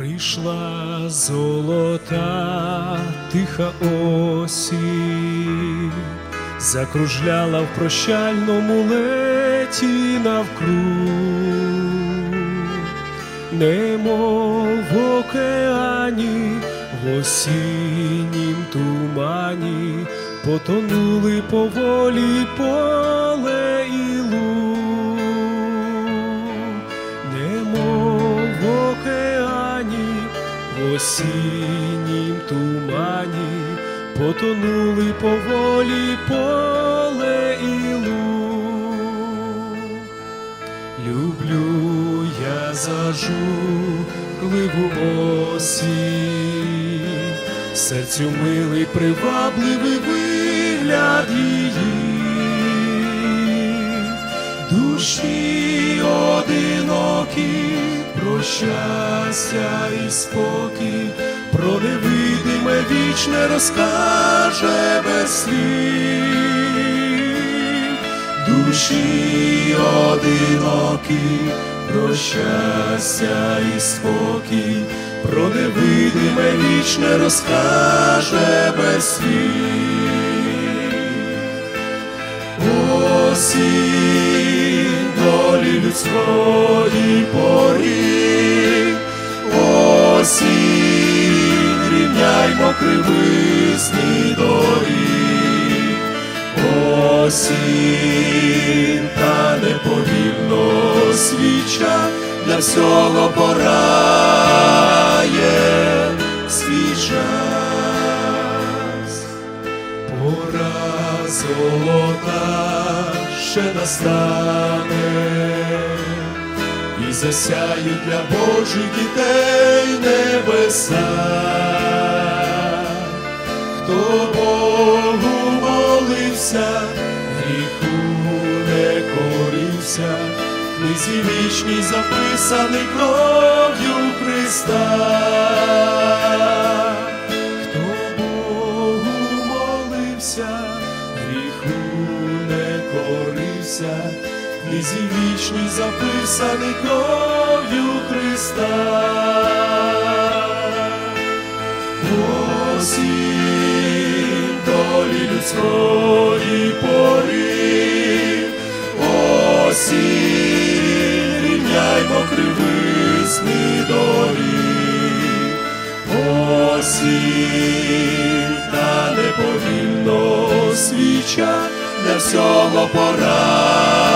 Прийшла золота тиха осінь, закружляла в прощальному леті навкруг, немов в океані, в осіннім тумані, потонули поволі поле і луг, в осіннім тумані, потонули поволі поле і луг. Люблю я зажурливу осінь, серцю милий привабливий вигляд її, душі одинокі, щастя і спокій, про невидиме вічне розкаже без слів. Душі одинокі, про щастя і спокій, про невидиме вічне розкаже без слів. Осінь долі людської порі, осінь рівняймо кривисні доріг, осінь та неповільно свіча для всього порає. Свій час. Золота ще настане, і засяють для Божих дітей небеса. Хто Богу молився, гріху не корився, в книзі вічній записаний кров'ю Христа. Хто Богу в книзі вічній записаний кров'ю Христа. Осінь долі людської пори, осінь рівняймо кривисні доріг, осінь та неповільно свіча для всього порає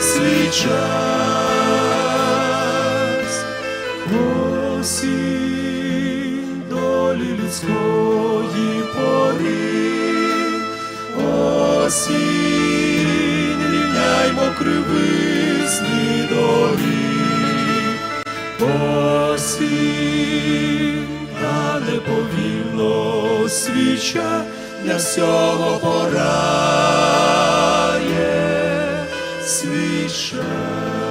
свій час. Осінь долі людської пори, осінь рівняймо кривисні доріг, осінь та неповільно свіча для всього порає свій час.